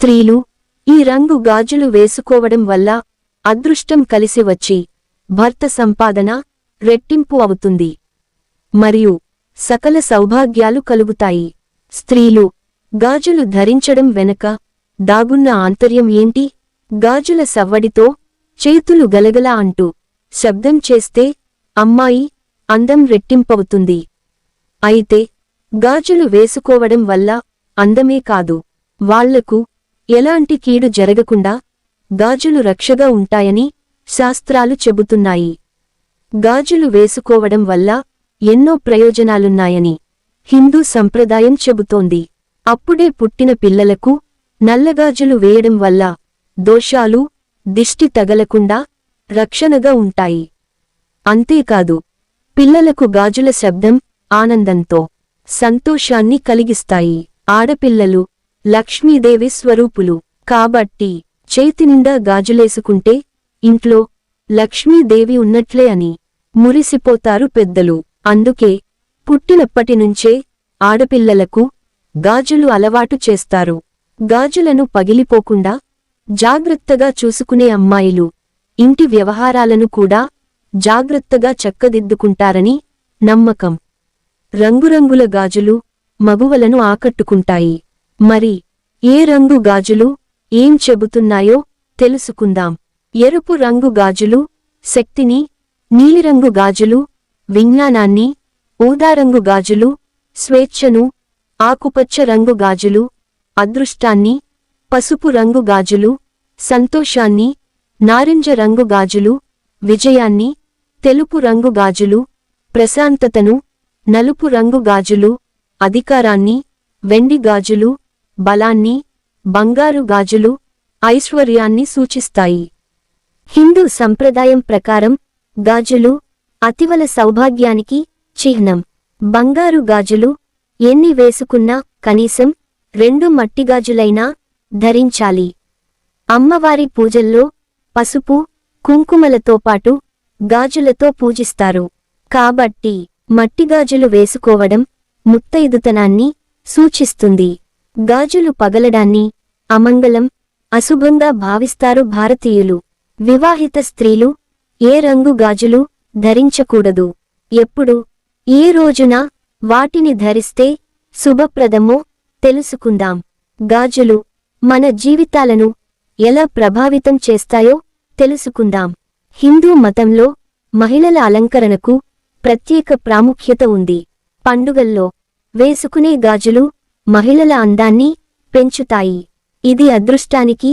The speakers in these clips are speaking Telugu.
స్త్రీలు ఈ రంగు గాజులు వేసుకోవడం వల్ల అదృష్టం కలిసి వచ్చి భర్త సంపాదన రెట్టింపు అవుతుంది. మరియు సకల సౌభాగ్యాలు కలుగుతాయి. స్త్రీలు గాజులు ధరించడం వెనక దాగున్న ఆంతర్యం ఏంటి? గాజుల సవ్వడితో చేతులు గలగలా అంటూ శబ్దం చేస్తే అమ్మాయి అందం రెట్టింపవుతుంది. అయితే గాజులు వేసుకోవడం వల్ల అందమే కాదు వాళ్ళకు ఎలాంటి కీడు జరగకుండా గాజులు రక్షగా ఉంటాయని శాస్త్రాలు చెబుతున్నాయి. గాజులు వేసుకోవడం వల్ల ఎన్నో ప్రయోజనాలున్నాయని హిందూ సంప్రదాయం చెబుతోంది. అప్పుడే పుట్టిన పిల్లలకు నల్లగాజులు వేయడం వల్ల దోషాలు దిష్టి తగలకుండా రక్షణగా ఉంటాయి. అంతేకాదు పిల్లలకు గాజుల శబ్దం ఆనందంతో సంతోషాన్ని కలిగిస్తాయి. ఆడపిల్లలు లక్ష్మీదేవి స్వరూపులు. కాబట్టి చేతినిండా గాజులేసుకుంటే ఇంట్లో లక్ష్మీదేవి ఉన్నట్లే అని మురిసిపోతారు పెద్దలు. అందుకే పుట్టినప్పటినుంచే ఆడపిల్లలకు గాజులు అలవాటు చేస్తారు. గాజులను పగిలిపోకుండా జాగ్రత్తగా చూసుకునే అమ్మాయిలు ఇంటి వ్యవహారాలను కూడా జాగ్రత్తగా చక్కదిద్దుకుంటారని నమ్మకం. రంగురంగుల గాజులు మగువలను ఆకట్టుకుంటాయి. మరి ఏ రంగు గాజులు ఏం చెబుతున్నాయో తెలుసుకుందాం. ఎరుపు రంగు గాజులు శక్తిని నీలిరంగు గాజులు విజ్ఞానాన్ని ఊదారంగు గాజులు స్వేచ్ఛను ఆకుపచ్చ రంగు గాజులు అదృష్టాన్ని పసుపు రంగు గాజులు సంతోషాన్ని నారింజ రంగు గాజులు విజయాన్ని తెలుపు రంగు గాజులు ప్రశాంతతను నలుపు రంగు గాజులు అధికారాన్ని వెండి గాజులు బలాన్ని బంగారు గాజులు ఐశ్వర్యాన్ని సూచిస్తాయి. హిందూ సంప్రదాయం ప్రకారం గాజులు అతివల సౌభాగ్యానికి చిహ్నం. బంగారు గాజులు ఎన్ని వేసుకున్నా కనీసం రెండు మట్టిగాజులైనా ధరించాలి. అమ్మవారి పూజల్లో పసుపు కుంకుమలతో పాటు గాజులతో పూజిస్తారు. కాబట్టి మట్టిగాజులు వేసుకోవడం ముత్తైదుతనాన్ని సూచిస్తుంది. గాజులు పగలడాన్ని అమంగళం అశుభంగా భావిస్తారు భారతీయులు. వివాహిత స్త్రీలు ఏ రంగు గాజులు ధరించకూడదు. ఎప్పుడు ఏ రోజున వాటిని ధరిస్తే శుభప్రదమో తెలుసుకుందాం. గాజులు మన జీవితాలను ఎలా ప్రభావితం చేస్తాయో తెలుసుకుందాం. హిందూ మతంలో మహిళల అలంకరణకు ప్రత్యేక ప్రాముఖ్యత ఉంది. పండుగల్లో వేసుకునే గాజులు మహిళల అందాన్ని పెంచుతాయి. ఇది అదృష్టానికి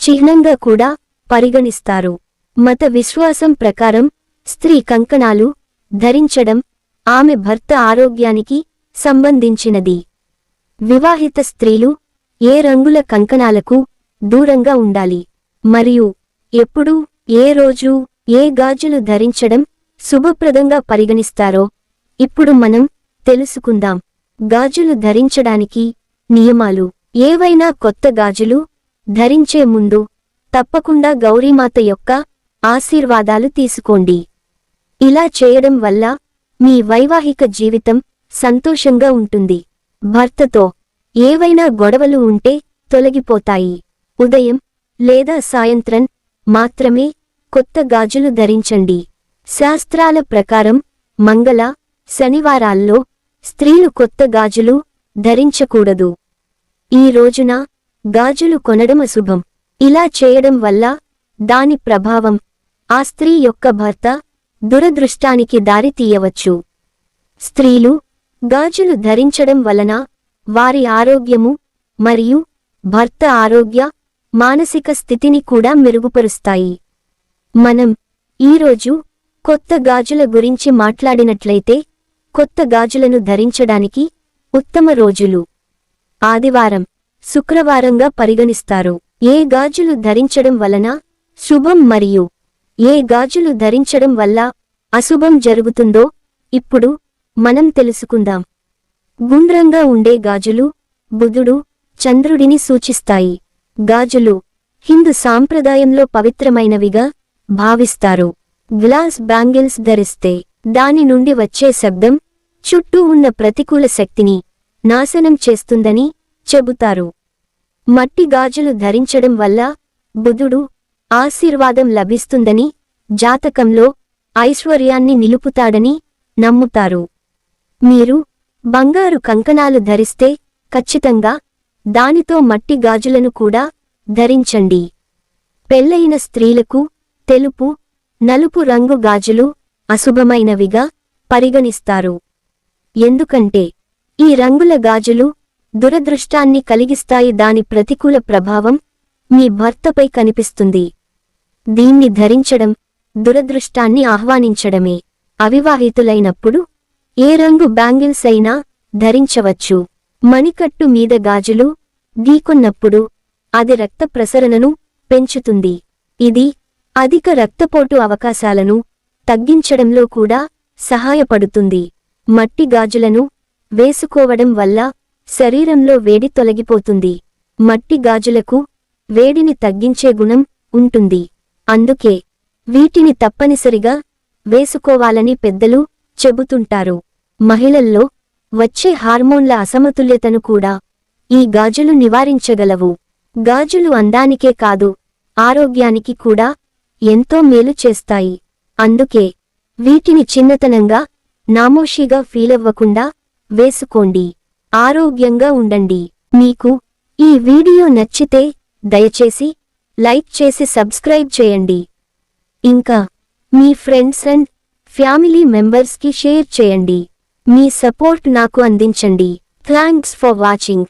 చిహ్నంగా కూడా పరిగణిస్తారు. మత విశ్వాసం ప్రకారం స్త్రీ కంకణాలు ధరించడం ఆమె భర్త ఆరోగ్యానికి సంబంధించినది. వివాహిత స్త్రీలు ఏ రంగుల కంకణాలకు దూరంగా ఉండాలి? మరియు ఎప్పుడు ఏ రోజు ఏ గాజులు ధరించడం శుభప్రదంగా పరిగణిస్తారో ఇప్పుడు మనం తెలుసుకుందాం. గాజులు ధరించడానికి నియమాలు. ఏవైనా కొత్త గాజులు ధరించే ముందు తప్పకుండా గౌరీమాత యొక్క ఆశీర్వాదాలు తీసుకోండి. ఇలా చేయడం వల్ల మీ వైవాహిక జీవితం సంతోషంగా ఉంటుంది. భర్తతో ఏవైనా గొడవలు ఉంటే తొలగిపోతాయి. ఉదయం లేదా సాయంత్రం మాత్రమే కొత్త గాజులు ధరించండి. శాస్త్రాల ప్రకారం మంగళ శనివారాల్లో స్త్రీలు కొత్త గాజులు ధరించకూడదు. ఈ రోజున గాజులు కొనడం అశుభం ఇలా చేయడం వల్ల దాని ప్రభావం ఆ స్త్రీ యొక్క భర్త దురదృష్టానికి దారి తీయవచ్చు. స్త్రీలు గాజులు ధరించడం వలన వారి ఆరోగ్యము మరియు భర్త ఆరోగ్య మానసిక స్థితిని కూడా మెరుగుపరుస్తాయి. మనం ఈరోజు కొత్త గాజుల గురించి మాట్లాడినట్లయితే కొత్త గాజులను ధరించడానికి ఉత్తమ రోజులు. ఆదివారం శుక్రవారంగా పరిగణిస్తారు. ఏ గాజులు ధరించడం వలన శుభం మరియు ఏ గాజులు ధరించడం వల్ల అశుభం జరుగుతుందో ఇప్పుడు మనం తెలుసుకుందాం. గుండ్రంగా ఉండే గాజులు బుధుడు చంద్రుడిని సూచిస్తాయి. గాజులు హిందూ సాంప్రదాయంలో పవిత్రమైనవిగా భావిస్తారు. గ్లాస్ బ్యాంగిల్స్ ధరిస్తే దాని నుండి వచ్చే శబ్దం చుట్టూ ఉన్న ప్రతికూల శక్తిని నాశనం చేస్తుందని చెబుతారు. మట్టి గాజులు ధరించడం వల్ల బుధుడు ఆశీర్వాదం లభిస్తుందని జాతకంలో ఐశ్వర్యాన్ని నిలుపుతాడని నమ్ముతారు. మీరు బంగారు కంకణాలు ధరిస్తే ఖచ్చితంగా దానితో మట్టి గాజులను కూడా ధరించండి. పెళ్ళైన స్త్రీలకు తెలుపు నలుపు రంగు గాజులు అశుభమైనవిగా పరిగణిస్తారు. ఎందుకంటే ఈ రంగుల గాజులు దురదృష్టాన్ని కలిగిస్తాయి దాని ప్రతికూల ప్రభావం మీ భర్తపై కనిపిస్తుంది. దీన్ని ధరించడం దురదృష్టాన్ని ఆహ్వానించడమే. అవివాహితులైనప్పుడు ఏ రంగు బ్యాంగిల్స్ అయినా ధరించవచ్చు. మణికట్టు మీద గాజులు గీకొన్నప్పుడు అది రక్త ప్రసరణను పెంచుతుంది. ఇది అధిక రక్తపోటు అవకాశాలను తగ్గించడంలో కూడా సహాయపడుతుంది. మట్టి గాజులను వేసుకోవడం వల్ల శరీరంలో వేడి తొలగిపోతుంది. మట్టి గాజులకు వేడిని తగ్గించే గుణం ఉంటుంది. అందుకే వీటిని తప్పనిసరిగా వేసుకోవాలని పెద్దలు చెబుతుంటారు. మహిళల్లో వచ్చే హార్మోన్ల అసమతుల్యతను కూడా ఈ గాజులు నివారించగలవు. గాజులు అందానికే కాదు ఆరోగ్యానికి కూడా ఎంతో మేలు చేస్తాయి. అందుకే వీటిని చిన్నతనంగా నామోషిగా ఫీలవ్వకుండా వేసుకోండి. ఆరోగ్యంగా ఉండండి. మీకు ఈ వీడియో నచ్చితే దయచేసి లైక్ చేసి సబ్స్క్రైబ్ చేయండి. ఇంకా మీ ఫ్రెండ్స్ అండ్ ఫ్యామిలీ మెంబర్స్కి షేర్ చేయండి. మీ సపోర్ట్ నాకు అందించండి. Thanks for watching.